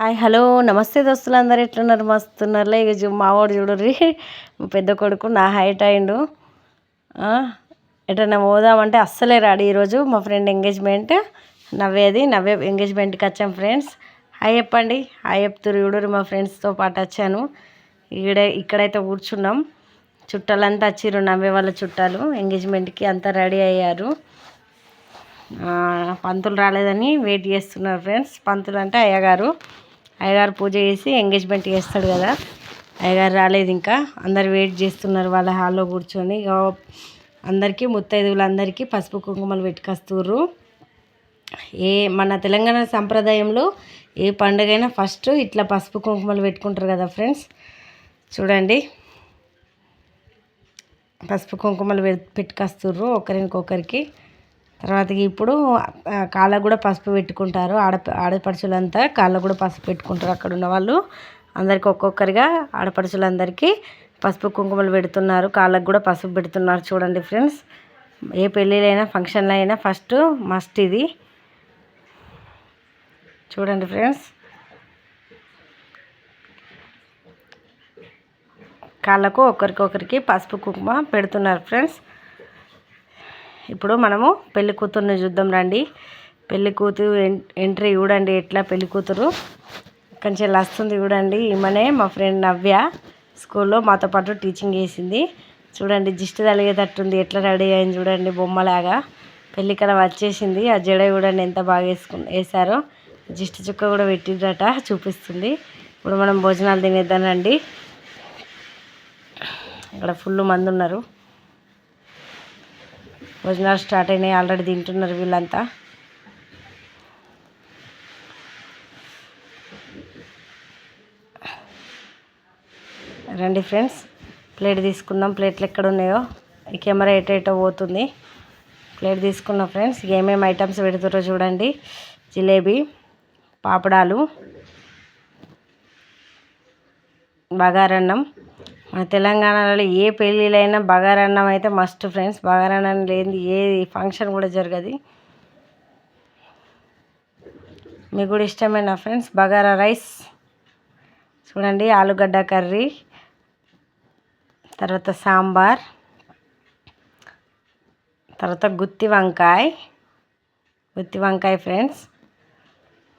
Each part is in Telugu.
Hi hello. నమస్తే దోస్తులు అందరు ఎట్లున్నారు మస్తున్నారులే ఇక మావాడు చూడర్రి. పెద్ద కొడుకు నా హైట్ అయిండు. ఎటన్నా పోదామంటే అస్సలే రాడు ఈరోజు మా ఫ్రెండ్ ఎంగేజ్మెంట్. నవ్వేది నవ్వే ఎంగేజ్మెంట్కి వచ్చాం ఫ్రెండ్స్. హాయ్ చెప్పండి. హాయ్ చెప్తురు చూడరు మా ఫ్రెండ్స్తో పాటు వచ్చాను. ఇక్కడ ఇక్కడైతే కూర్చున్నాం. చుట్టాలంతా వచ్చిర్రు నవ్వే వాళ్ళ చుట్టాలు. ఎంగేజ్మెంట్కి అంతా రెడీ అయ్యారు. పంతులు రాలేదని వెయిట్ చేస్తున్నారు ఫ్రెండ్స్. పంతులు అంటే అయ్యగారు. అయ్యగారు పూజ చేసి ఎంగేజ్మెంట్ చేస్తాడు కదా. అయ్యగారు రాలేదు ఇంకా. అందరు వెయిట్ చేస్తున్నారు వాళ్ళ హాల్లో కూర్చొని. అందరికీ ముత్తైదువులందరికీ పసుపు కుంకుమలు పెట్టుకొస్తుర్రు. ఏ మన తెలంగాణ సంప్రదాయంలో ఏ పండుగైనా ఫస్ట్ ఇట్లా పసుపు కుంకుమలు పెట్టుకుంటారు కదా ఫ్రెండ్స్. చూడండి. పసుపు కుంకుమలు పెట్- పెట్టుకొస్తుర్రు ఒకరికొకరికి తర్వాత ఇప్పుడు కాళ్ళకు కూడా పసుపు పెట్టుకుంటారు. ఆడ ఆడపడుచులంతా కాళ్ళకు కూడా పసుపు పెట్టుకుంటారు. అక్కడ ఉన్న వాళ్ళు అందరికి ఒక్కొక్కరిగా ఆడపడుచులందరికీ పసుపు కుంకుమలు పెడుతున్నారు. కాళ్ళకు కూడా పసుపు పెడుతున్నారు. చూడండి ఫ్రెండ్స్ ఏ పెళ్ళిళ్ళైనా ఫంక్షన్లు అయినా ఫస్ట్ మస్ట్ ఇది. చూడండి ఫ్రెండ్స్ కాళ్ళకు ఒకరికొకరికి పసుపు కుంకుమ పెడుతున్నారు ఫ్రెండ్స్. ఇప్పుడు మనము పెళ్ళి కూతురుని చూద్దాం రండి. పెళ్ళి కూతురు ఎంట్రీ చూడండి ఎట్లా పెళ్ళి కూతురు. కొంచెం వస్తుంది చూడండి. ఈమెనే మా ఫ్రెండ్ నవ్య స్కూల్లో మాతో పాటు టీచింగ్ చేసింది. చూడండి జిస్ట్ తలిగేటట్టుంది. ఎట్లా రెడీ అయింది చూడండి బొమ్మలాగా. పెళ్ళి కడ వచ్చేసింది. ఆ జడ చూడండి ఎంత బాగా వేసుకు వేసారో జిస్ట్ చుక్క కూడా పెట్టిండ్రట చూపిస్తుంది. ఇప్పుడు మనం భోజనాలు తినేద్దాం రండి. ఇక్కడ ఫుల్ మంది ఉన్నారు భోజనాలు స్టార్ట్ అయినాయి ఆల్రెడీ తింటున్నారు వీళ్ళంతా. రండి ఫ్రెండ్స్ ప్లేట్ తీసుకుందాం. ప్లేట్లు ఎక్కడ ఉన్నాయో? ఈ కెమెరా ఎటో పోతుంది. ప్లేట్ తీసుకున్నాం ఫ్రెండ్స్ ఏమేమి ఐటమ్స్ పెడుతుందో చూడండి. జిలేబీ పాపడాలు బగారన్నం మన తెలంగాణలో ఏ పెళ్ళిళ్ళైనా బగారన్నం అయితే మస్ట్ ఫ్రెండ్స్. బగారన్నం లేని ఏ ఫంక్షన్ కూడా జరగదు. మీకు కూడా ఇష్టమైన ఫ్రెండ్స్ బగారా రైస్. చూడండి ఆలుగడ్డ కర్రీ. తర్వాత సాంబార్. తర్వాత గుత్తి వంకాయ. గుత్తి వంకాయ ఫ్రెండ్స్.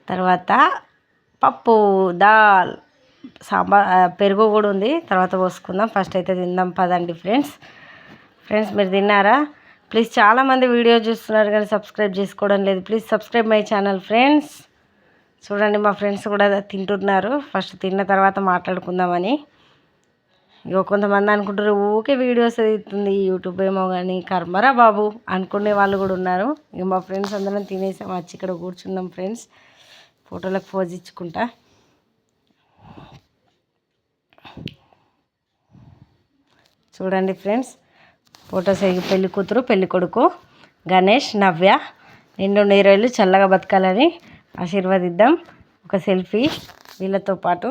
తర్వాత పప్పు దాల్. సాంబార్ పెరుగు కూడా ఉంది. తర్వాత పోసుకుందాం. ఫస్ట్ అయితే తిందాం. పదండి ఫ్రెండ్స్. ఫ్రెండ్స్ మీరు తిన్నారా? ప్లీజ్ చాలామంది వీడియో చూస్తున్నారు కానీ సబ్స్క్రైబ్ చేసుకోవడం లేదు. Please subscribe my channel friends చూడండి మా ఫ్రెండ్స్ కూడా తింటున్నారు. ఫస్ట్ తిన్న తర్వాత మాట్లాడుకుందామని. ఇక కొంతమంది అనుకుంటారు ఊకే వీడియోస్ తీస్తుంది యూట్యూబ్ ఏమో కానీ కర్మరా బాబు అనుకునే వాళ్ళు కూడా ఉన్నారు. ఇక మా ఫ్రెండ్స్ అందరం తినేసాం. వచ్చి ఇక్కడ కూర్చున్నాం ఫ్రెండ్స్. ఫోటోలకు పోజ్ ఇచ్చుకుంటా. చూడండి ఫ్రెండ్స్ ఫొటోస్ ఎగి పెళ్ళి కూతురు పెళ్ళి కొడుకు గణేష్ నవ్య. నిండు నీరోళ్ళు చల్లగా బతకాలని ఆశీర్వదిద్దాం. ఒక సెల్ఫీ వీళ్ళతో పాటు